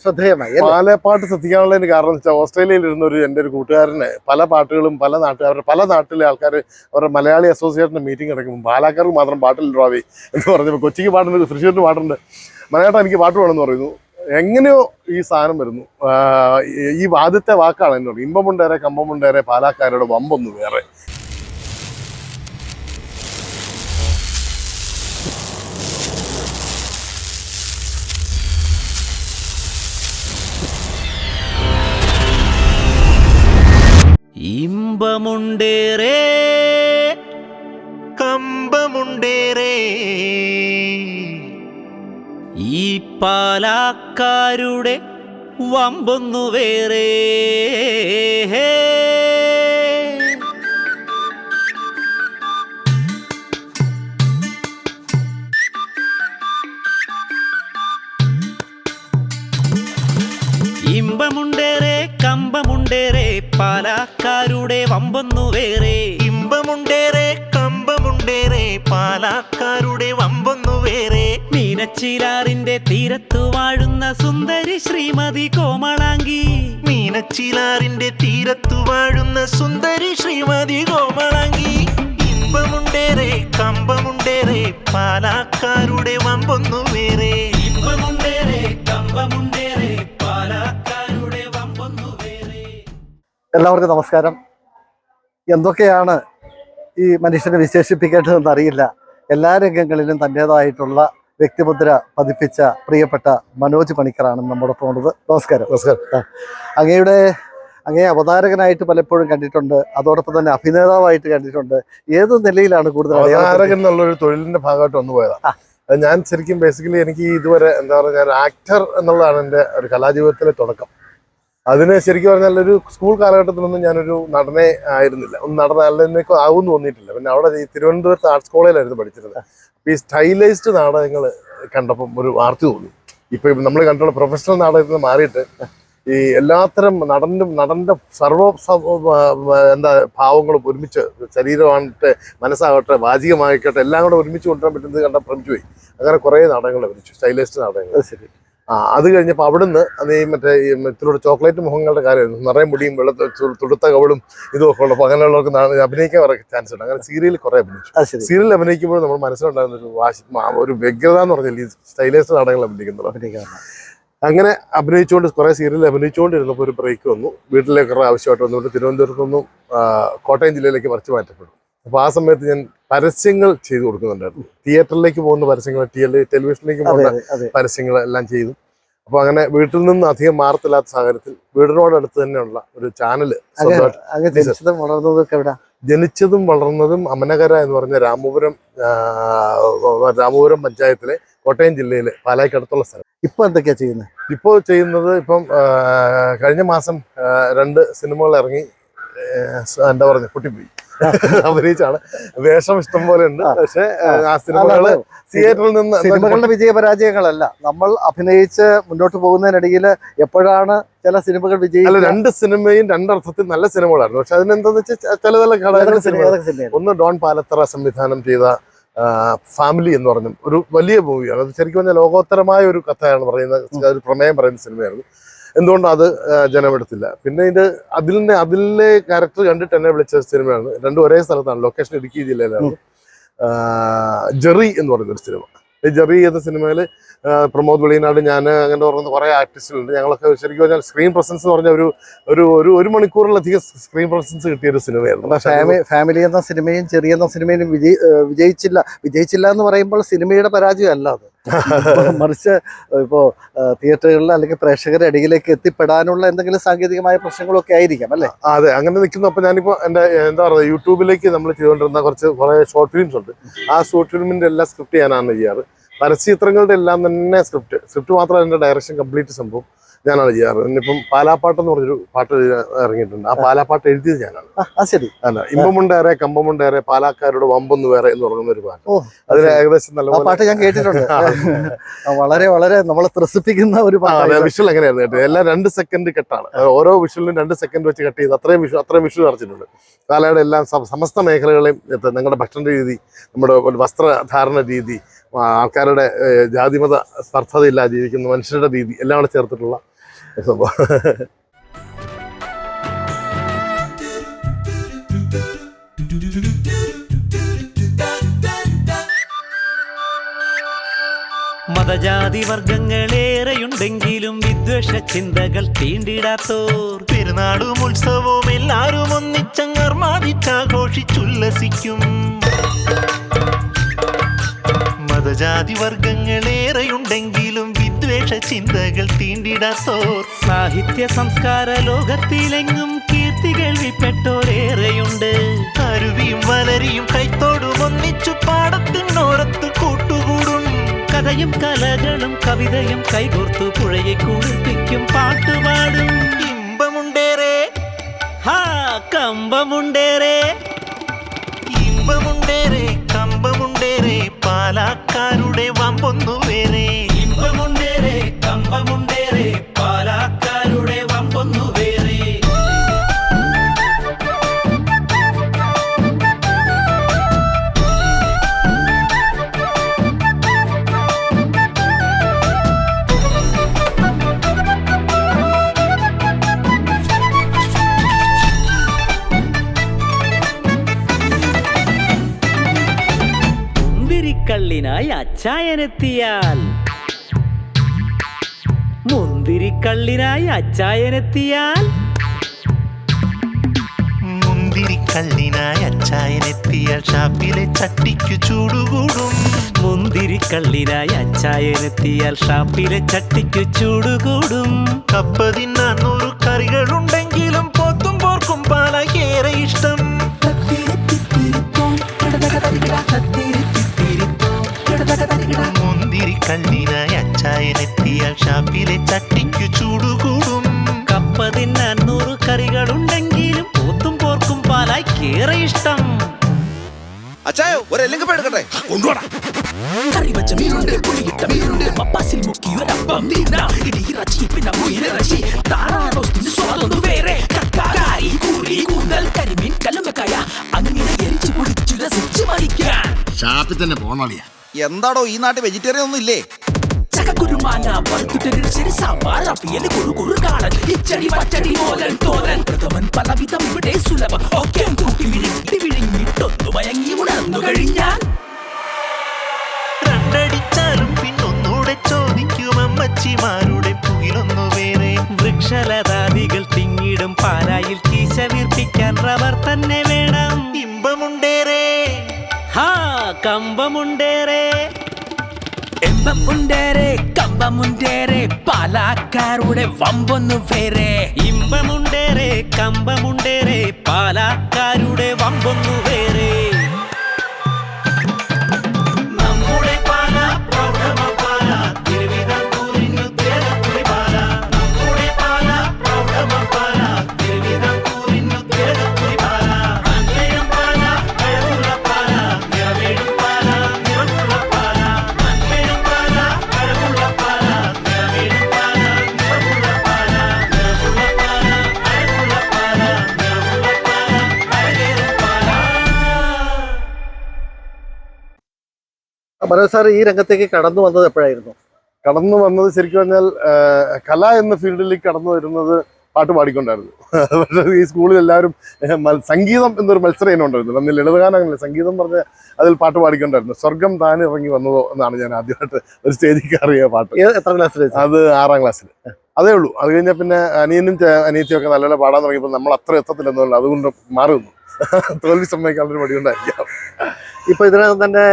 ശ്രദ്ധേയമായി അല്ലേ? പാലപ്പാട്ട് ശ്രദ്ധിക്കാനുള്ളതിന് കാരണം വെച്ചാൽ ഓസ്ട്രേലിയയിൽ ഇരുന്ന ഒരു എന്റെ ഒരു കൂട്ടുകാരന് പല പാട്ടുകളും പല നാട്ടുകാരുടെ പല നാട്ടിലെ ആൾക്കാർ അവരുടെ മലയാളി അസോസിയേഷന്റെ മീറ്റിംഗ് നടക്കുമ്പോൾ ബാലാക്കാർക്ക് മാത്രം പാട്ടിൽ ഡ്രോവി എന്ന് പറഞ്ഞപ്പോൾ കൊച്ചിക്ക് പാട്ടുണ്ട് തൃശ്ശൂരിന് പാട്ടുണ്ട് മലയാളം എനിക്ക് പാട്ട് വേണമെന്ന് പറയുന്നു. എങ്ങനെയോ ഈ സാധനം വരുന്നു. ഈ ആദ്യത്തെ വാക്കാണ് എന്നോട്. ഇമ്പമുണ്ടേറെ കമ്പമുണ്ടേറെ പാലാക്കാരുടെ വമ്പൊന്ന് വേറെ. ഇമ്പമുണ്ടേറേ കമ്പമുണ്ടേറേ. ഈ പാലാക്കാരുടെ വമ്പൊന്നു വേറെ. ഇമ്പമുണ്ടേറെ. കമ്പമുണ്ടേറെ പാലാക്കാരുടെ വമ്പൊന്നു വേറെ. ഇമ്പമുണ്ടേറെ കമ്പമുണ്ടേറെ പാലാക്കാരുടെ വമ്പൊന്നു വേറെ. മീനച്ചിലാറിന്റെ തീരത്തു വാഴുന്ന സുന്ദരി ശ്രീമതി കോമളാങ്കി മീനച്ചിലാറിന്റെ തീരത്തു വാഴുന്ന സുന്ദരി ശ്രീമതി കോമളാങ്കി ഇമ്പമുണ്ടേറെ കമ്പമുണ്ടേറെ പാലാക്കാരുടെ വമ്പൊന്നു എല്ലാവർക്കും നമസ്കാരം. എന്തൊക്കെയാണ് ഈ മനുഷ്യനെ വിശേഷിപ്പിക്കേണ്ടതെന്ന് അറിയില്ല എല്ലാ രംഗങ്ങളിലും തന്റെതായിട്ടുള്ള വ്യക്തിമുദ്ര പതിപ്പിച്ച പ്രിയപ്പെട്ട മനോജ് പണിക്കറാണ് നമ്മോടൊപ്പം ഉള്ളത്. നമസ്കാരം. നമസ്കാരം. അങ്ങയുടെ അങ്ങേ അവതാരകനായിട്ട് പലപ്പോഴും കണ്ടിട്ടുണ്ട്. അതോടൊപ്പം തന്നെ അഭിനേതാവായിട്ട് കണ്ടിട്ടുണ്ട്. ഏത് നിലയിലാണ് കൂടുതൽ അവതാരകൻ? എന്നുള്ളൊരു തൊഴിലിന്റെ ഭാഗമായിട്ട് വന്നു പോയതാണ് അത് ഞാൻ ശരിക്കും ബേസിക്കലി എനിക്ക് ഇതുവരെ എന്താ പറയുക ആക്ടർ എന്നുള്ളതാണ് എന്റെ ഒരു കലാജീവിതത്തിലെ തുടക്കം. അതിന് ശരിക്കും പറഞ്ഞാൽ ഒരു സ്കൂൾ കാലഘട്ടത്തിലൊന്നും ഞാനൊരു നടനെ ആയിരുന്നില്ല. ഒന്ന് നടന അല്ലെന്നേക്കും ആവും തോന്നിയിട്ടില്ല. പിന്നെ അവിടെ ഈ തിരുവനന്തപുരത്ത് ആർട്സ് കോളേജിലായിരുന്നു പഠിച്ചിരുന്നത്. അപ്പൊ ഈ സ്റ്റൈലൈസ്ഡ് നാടകങ്ങൾ കണ്ടപ്പം ഒരു ആർത്തി തോന്നി. ഇപ്പൊ നമ്മൾ കണ്ടുള്ള പ്രൊഫഷണൽ നാടകത്തിൽ നിന്ന് മാറിയിട്ട് ഈ എല്ലാത്തരം നടന്റെ നടന്റെ സർവ എന്താ ഭാവങ്ങളും ഒരുമിച്ച് ശരീരമാകട്ടെ മനസ്സാകട്ടെ വാചികമായിക്കട്ടെ എല്ലാം കൂടെ ഒരുമിച്ച് കൊണ്ടുവരാൻ പറ്റുന്നത് കണ്ടാൽ ഭ്രമിച്ചു പോയി അങ്ങനെ കുറേ നാടകങ്ങൾ അഭിനയിച്ചു സ്റ്റൈലിസ്റ്റ് നാടകങ്ങൾ. ശരി. ആ അത് കഴിഞ്ഞപ്പോൾ അവിടുന്ന് അത് ഈ മറ്റേ ഈ ഇതിലൂടെ ചോക്ലേറ്റ് മുഖങ്ങളുടെ കാര്യമായിരുന്നു. നിറയെ മുടിയും വെള്ളത്തെ തുടുത്ത കവളും ഇതും ഒക്കെ ഉള്ളപ്പോൾ അങ്ങനെയുള്ളവർക്ക് അഭിനയിക്കാൻ വരെ ചാൻസ് ഉണ്ട്. അങ്ങനെ സീരിയലിൽ കുറെ അഭിനയിച്ചു. സീരിയലിൽ സീരിയൽ അഭിനയിക്കുമ്പോൾ നമ്മൾ മനസ്സിലുണ്ടായിരുന്ന ഒരു വാശി ഒരു വ്യഗ്രത എന്ന് പറഞ്ഞാൽ ഈ സ്റ്റൈലേഴ്സ് നാടകങ്ങൾ അഭിനയിക്കുന്നത്. അഭിനയിക്കാറുണ്ട്. അങ്ങനെ അഭിനയിച്ചുകൊണ്ട് കുറേ സീരിയലിൽ അഭിനയിച്ചുകൊണ്ടിരുന്നപ്പോൾ ഒരു ബ്രേക്ക് വന്നു. വീട്ടിലേക്ക് കുറേ ആവശ്യമായിട്ട് വന്നുകൊണ്ട് തിരുവനന്തപുരത്ത് നിന്നും കോട്ടയം ജില്ലയിലേക്ക് മറിച്ച് മാറ്റപ്പെടും അപ്പോൾ ആ സമയത്ത് ഞാൻ പരസ്യങ്ങൾ ചെയ്തു കൊടുക്കുന്നുണ്ടായിരുന്നു. തിയേറ്ററിലേക്ക് പോകുന്ന പരസ്യങ്ങൾ ടെലിവിഷനിലേക്ക് പോകുന്ന പരസ്യങ്ങൾ എല്ലാം ചെയ്തു. അപ്പോൾ അങ്ങനെ വീട്ടിൽ നിന്ന് അധികം മാറത്തില്ലാത്ത സാഹചര്യത്തിൽ വീടിനോടടുത്ത് തന്നെയുള്ള ഒരു ചാനൽ ജനിച്ചതും വളർന്നതും അമനകര എന്ന് പറഞ്ഞ രാമപുരം രാമപുരം പഞ്ചായത്തിലെ കോട്ടയം ജില്ലയിലെ പാലായിക്കടുത്തുള്ള സ്ഥലം. ഇപ്പൊ എന്തൊക്കെയാ ചെയ്യുന്നത് ഇപ്പോൾ ചെയ്യുന്നത് ഇപ്പം കഴിഞ്ഞ മാസം രണ്ട് സിനിമകൾ ഇറങ്ങി എന്താ പറയുക പൊട്ടിപ്പോയി. അഭിനയിച്ചാണ്. വേഷം ഇഷ്ടം പോലെ ഉണ്ട്. പക്ഷേ ആ. സിനിമകൾ തിയേറ്ററിൽ നിന്ന് സിനിമകളുടെ വിജയപരാജയങ്ങളല്ല. നമ്മൾ അഭിനയിച്ച് മുന്നോട്ട് പോകുന്നതിനിടയിൽ എപ്പോഴാണ് ചില സിനിമകൾ അല്ല വിജയിക്കുക രണ്ട് സിനിമയും രണ്ടർത്ഥത്തിൽ നല്ല സിനിമകളായിരുന്നു. പക്ഷെ അതിനെന്താന്ന് വെച്ചാൽ ചില ചില ഘടകങ്ങൾ സിനിമ ഒന്ന് ഡോൺ പാലത്തറ സംവിധാനം ചെയ്ത ഫാമിലി എന്ന് പറഞ്ഞു. ഒരു വലിയ മൂവിയാണ്. അത് ശരിക്കും പറഞ്ഞാൽ ലോകോത്തരമായ ഒരു കഥയാണ് പറയുന്നത് ഒരു പ്രമേയം പറയുന്ന സിനിമയായിരുന്നു. എന്തുകൊണ്ട് അത് ജനമെടുത്തില്ല? പിന്നെ ഇത് അതിലിന്റെ അതിലെ ക്യാരക്ടർ കണ്ടിട്ട് എന്നെ വിളിച്ച സിനിമയാണ്. രണ്ടും ഒരേ സ്ഥലത്താണ്. ലൊക്കേഷൻ ഇടുക്കി ജില്ലയിലാണ്. ജെറി എന്ന് പറയുന്ന ഒരു സിനിമ. ഈ ജെറി എന്ന സിനിമയിൽ പ്രമോദ് വെളിയനാട് ഞാൻ അങ്ങനെ പറയുന്ന കുറേ ആർട്ടിസ്റ്റുകളുണ്ട് ഞങ്ങളൊക്കെ ശരിക്കും പറഞ്ഞാൽ സ്ക്രീൻ പ്രസൻസ് എന്ന് പറഞ്ഞ ഒരു ഒരു ഒരു ഒരു മണിക്കൂറിലധികം സ്ക്രീൻ പ്രസൻസ് കിട്ടിയ ഒരു സിനിമയായിരുന്നു ഫാമിലി ഫാമിലി എന്ന സിനിമയും ചെറിയ എന്ന സിനിമയും വിജയിച്ചില്ല വിജയിച്ചില്ല എന്ന് പറയുമ്പോൾ സിനിമയുടെ പരാജയമല്ല അത്. മറിച്ച് ഇപ്പോ ഏഹ് തിയേറ്ററുകളിൽ അല്ലെങ്കിൽ പ്രേക്ഷകരുടെ ഇടയിലേക്ക് എത്തിപ്പെടാനുള്ള എന്തെങ്കിലും സാങ്കേതികമായ പ്രശ്നങ്ങളൊക്കെ ആയിരിക്കാം അല്ലേ? അതെ അങ്ങനെ നിൽക്കുന്നു. അപ്പൊ ഞാനിപ്പോ എന്റെ എന്താ പറയുക യൂട്യൂബിലേക്ക് നമ്മൾ ചെയ്തുകൊണ്ടിരുന്ന കുറച്ച് കുറേ ഷോർട്ട് ഫിലിംസ് ഉണ്ട്. ആ ഷോർട്ട് ഫിലിമിന്റെ എല്ലാം സ്ക്രിപ്റ്റ് ഞാനാണ് ചെയ്യാറ് പരസ്യചിത്രങ്ങളുടെ എല്ലാം തന്നെ സ്ക്രിപ്റ്റ് സ്ക്രിപ്റ്റ് മാത്രമല്ല എന്റെ ഡയറക്ഷൻ കംപ്ലീറ്റ് സംഭവം. ഞാനാണ് ചെയ്യാറ്. ഇന്നിപ്പം പാലാപ്പാട്ട് എന്ന് പറഞ്ഞൊരു പാട്ട് ഇറങ്ങിയിട്ടുണ്ട്. ആ പാലാപ്പാട്ട് എഴുതിയത് ഞാനാണ്. ശരി. അല്ല ഇമ്പമുണ്ടേറെ കമ്പമുണ്ടേറെ പാലാക്കാരുടെ വമ്പൊന്ന് വേറെ എന്ന് പറയുന്ന ഒരു പാട്ട്. അതിന് ഏകദേശം നല്ല പാട്ട് ഞാൻ കേട്ടിട്ടുണ്ട്. വളരെ വളരെ നമ്മളെ ത്രസിപ്പിക്കുന്ന ഒരു പാട്ട് വിഷ്വൽ എങ്ങനെയായിരുന്നു കേട്ടോ എല്ലാം രണ്ട് സെക്കൻഡ് കെട്ടാണ് ഓരോ വിഷ്വലിനും രണ്ട് സെക്കൻഡ് വെച്ച് കട്ട് ചെയ്ത് അത്രയും വിഷു അത്രയും വിഷു നിറച്ചിട്ടുണ്ട് കാലയുടെ എല്ലാം സമസ്ത മേഖലകളെയും നിങ്ങളുടെ ഭക്ഷണ രീതി നമ്മുടെ വസ്ത്രധാരണ രീതി ആൾക്കാരുടെ ജാതിമത സ്പർദ്ധതയില്ലാതെ ജീവിക്കുന്ന മനുഷ്യരുടെ രീതി എല്ലാം കൂടെ ചേർത്തിട്ടുള്ള സംഭവം മതജാതി വർഗങ്ങളേറെയുണ്ടെങ്കിലും വിദ്വേഷ ചിന്തകൾ തീണ്ടിടാത്തോർ. പെരുന്നാളും ഉത്സവവും എല്ലാരും ഒന്നിച്ചങ്ങർമാദിച്ചാഘോഷിച്ചുല്ലസിക്കും മതജാതി വർഗങ്ങളേറെയുണ്ടെങ്കിലും വിദ്വേഷ ചിന്തകൾ തീണ്ടിടാത്തോർ സാഹിത്യ സംസ്കാര ലോകത്തിലെങ്ങും കീർത്തി കേൾവിപ്പെട്ടോരേറെയുണ്ട് അരുവിയും വലരിയും കൈത്തോടും ഒന്നിച്ചു പാടത്തിനോരത്ത് കൂട്ടുകൂടും. കഥയും കലകളും കവിതയും കൈകോർത്തു പുഴയെ കുളിർപ്പിക്കും പാട്ടുപാടും. അച്ചായനെത്തിയാൽ. മുന്തിരിക്കള്ളിനായി അച്ചായനെത്തിയാൽ. മുന്തിരിക്കള്ളിനായി അച്ചായനെത്തിയാൽ ഷാപ്പിലെ ചട്ടിക്കു ചൂടുകൂടും. മുന്തിരിക്കള്ളിനായി അച്ചായനെത്തിയാൽ ഷാപ്പിലെ ചട്ടിക്കു ചൂടുകൂടും. കപ്പ നൂറ് കറികളുണ്ടെങ്കിലും ഇഷ്ടം. അച്ചായോ ഒരു എല്ലിംഗ് എടുക്കട്ടെ? കറിവച്ച മീനുണ്ട് പുളിയിട്ട മീനുണ്ട് പപ്പാസിൽ മുക്കി ഒരപ്പം തീർന്ന ഇടിയിറച്ചി പിന്നെ മുയിലിറച്ചി താറാറോസ്റ്റിന് സ്വാദൊന്നു വേറെ. കക്കാരി കൂറി കൂന്തൽ കരിമീൻ കല്ലുമ്മക്കായ. അങ്ങനെ എരിച്ചു കുടിച്ചു രസിച്ച് മരിക്കാൻ. ഷാപ്പിൽ തന്നെ പോണോളിയാ എന്താടോ ഈ നാട്ടിൽ വെജിറ്റേറിയൻ ഒന്നും ഇല്ലേ? ചക്കക്കുരുമാങ്ങ വറുത്തിട്ടൊരു സാമ്പാർ അവിയൽ കുറു കുറു കാണൻ ഇച്ചടി പച്ചടി മോലൻ തോരൻ പ്രഥമൻ പലവിധം ഇവിടെ സുലഭം. ഒക്കെ മയങ്ങി ഉണർന്നു കഴിഞ്ഞാൽ. രണ്ടടിച്ചാലും പിന്നൊന്നൂടെ ചോദിക്കും അമ്മച്ചിമാരുടെ പുകിലൊന്നു വേറെ. വൃക്ഷലതാദികൾ തിങ്ങിടും പാലായിൽ കീശ വീർപ്പിക്കാൻ റബ്ബർ തന്നെ വേണം. ഇമ്പമുണ്ടേറെ. ഹാ കമ്പമുണ്ടേറെ. ഇമ്പമുണ്ടേറെ കമ്പമുണ്ടേറെ പാലാക്കാരുടെ വമ്പൊന്നു വേറെ. ഇമ്പമുണ്ടേറെ കമ്പമുണ്ടേറെ പാലാക്കാരുടെ വമ്പൊന്നു വേറെ. മനോജ് സാർ ഈ രംഗത്തേക്ക് കടന്നു വന്നത് എപ്പോഴായിരുന്നു? കടന്നു വന്നത് ശരിക്കും പറഞ്ഞാൽ കല എന്ന ഫീൽഡിലേക്ക് കടന്നു വരുന്നത് പാട്ട് പാടിക്കൊണ്ടായിരുന്നു. പക്ഷേ ഈ സ്കൂളിൽ എല്ലാവരും സംഗീതം എന്നൊരു മത്സരം ഇനം ഉണ്ടായിരുന്നു അന്ന് ലളിതഗാനങ്ങളിൽ സംഗീതം പറഞ്ഞ അതിൽ പാട്ട് പാടിക്കൊണ്ടായിരുന്നു. സ്വർഗം താൻ ഇറങ്ങി വന്നതോ എന്നാണ് ഞാൻ ആദ്യമായിട്ട് ഒരു സ്റ്റേജിൽ കയറിയ പാട്ട്. എത്ര ക്ലാസ്സിൽ അത് ആറാം ക്ലാസ്സിൽ അതേ ഉള്ളൂ. അത് കഴിഞ്ഞാൽ പിന്നെ അനിയനും അനിയത്തിയൊക്കെ നല്ലപോലെ പാടാൻ തുടങ്ങിയപ്പോൾ നമ്മൾ അത്ര എത്തത്തില്ലെന്നുള്ളത് അതുകൊണ്ട് മാറി നിന്നു. തോൽവി സമ്മതിക്കാനുള്ള ഒരു മടിയുണ്ടായിരിക്കാം. ഇപ്പൊ ഇതിനകം തന്നെ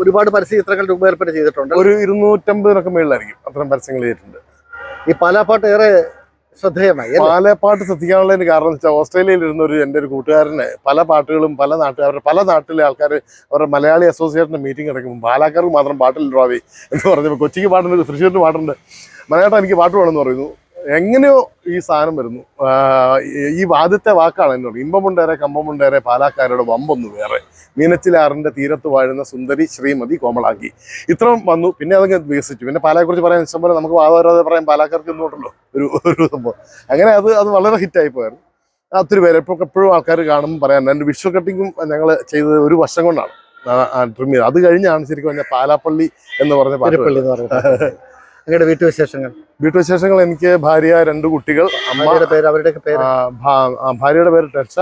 ഒരുപാട് പരസ്യ ചിത്രങ്ങൾ രൂപകൽപ്പന ചെയ്തിട്ടുണ്ട്. ഒരു ഇരുന്നൂറ്റമ്പതിനൊക്കെ മേളിലായിരിക്കും അത്തരം പരസ്യങ്ങൾ ചെയ്തിട്ടുണ്ട്. ഈ പാലാപ്പാട്ട് ഏറെ ശ്രദ്ധേയമായി പല പാലപ്പാട്ട് ശ്രദ്ധിക്കാനുള്ളതിന് കാരണം വെച്ചാൽ ഓസ്ട്രേലിയയിൽ ഇരുന്ന ഒരു എന്റെ ഒരു കൂട്ടുകാരന് പല പാട്ടുകളും പല നാട്ടുകാരുടെ പല നാട്ടിലെ ആൾക്കാർ അവരുടെ മലയാളി അസോസിയേഷന്റെ മീറ്റിംഗ് നടക്കുമ്പോൾ പാലക്കാർക്ക് മാത്രം പാട്ടിൽ ഡ്രോവി എന്ന് പറഞ്ഞപ്പോൾ കൊച്ചിക്ക് പാട്ടുണ്ട് തൃശ്ശൂരിന് പാട്ടുണ്ട് മലയാളം എനിക്ക് പാട്ട് വേണമെന്ന് പറയുന്നു. എങ്ങനെയോ ഈ സാധനം വരുന്നു. ഈ- വാദത്തെ ആദ്യത്തെ വാക്കാണ് എന്നോട്. ഇമ്പമുണ്ടേറെ കമ്പമുണ്ടേറെ പാലാക്കാരുടെ വമ്പൊന്നു വേറെ. മീനച്ചിലാറിന്റെ തീരത്ത് വാഴുന്ന സുന്ദരി ശ്രീമതി കോമളാക്കി. ഇത്രയും വന്നു. പിന്നെ അതങ്ങ് വികസിച്ചു. പിന്നെ പാലായെക്കുറിച്ച് പറയാൻ ഇഷ്ടം പോലെ നമുക്ക് വാദവരാതെ പറയാൻ പാലാക്കാർക്ക് ഇന്നുണ്ടല്ലോ ഒരു ഒരു സംഭവം. അങ്ങനെ അത് അത് വളരെ ഹിറ്റായി പോയായിരുന്നു. ഒത്തിരി പേര് ഇപ്പോൾ എപ്പോഴും ആൾക്കാർ കാണുമ്പോൾ പറയാൻ എന്റെ വിഷ്വൽ കട്ടിങ്ങും ഞങ്ങൾ ചെയ്തത് ഒരു വർഷം കൊണ്ടാണ്. ട്രിം ചെയ്തത്. അത് കഴിഞ്ഞാണ് ശരിക്കും പറഞ്ഞാൽ പാലാപ്പള്ളി എന്ന് പറഞ്ഞ പാലപ്പള്ളി അങ്ങയുടെ വീട്ടുവിശേഷങ്ങൾ? വീട്ടുവിശേഷങ്ങൾ എനിക്ക് ഭാര്യ രണ്ട് കുട്ടികൾ അമ്മയുടെ പേര് അവരുടെ പേര്? ഭാര്യയുടെ പേര് ടെർസ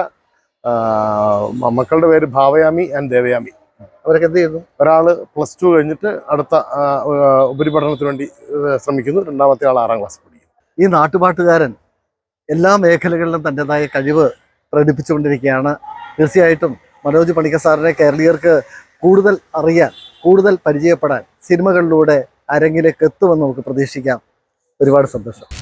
മക്കളുടെ പേര് ഭാവയാമി ആൻഡ് ദേവയാമി. അവരൊക്കെ എന്ത് ചെയ്യുന്നു? ഒരാൾ പ്ലസ് ടു കഴിഞ്ഞിട്ട് അടുത്ത ഉപരിപഠനത്തിന് വേണ്ടി ശ്രമിക്കുന്നു. രണ്ടാമത്തെ ആൾ ആറാം ക്ലാസ് പഠിക്കുന്നു. ഈ നാട്ടുപാട്ടുകാരൻ എല്ലാ മേഖലകളിലും തന്റെതായ കഴിവ് പ്രകടിപ്പിച്ചുകൊണ്ടിരിക്കുകയാണ്. തീർച്ചയായിട്ടും മനോജ് പണിക്കർ സാറിനെ കേരളീയർക്ക് കൂടുതൽ അറിയാൻ കൂടുതൽ പരിചയപ്പെടാൻ സിനിമകളിലൂടെ അരങ്ങിലേക്ക് എത്തുമെന്ന് നമുക്ക് പ്രതീക്ഷിക്കാം. ഒരുപാട് സന്തോഷം.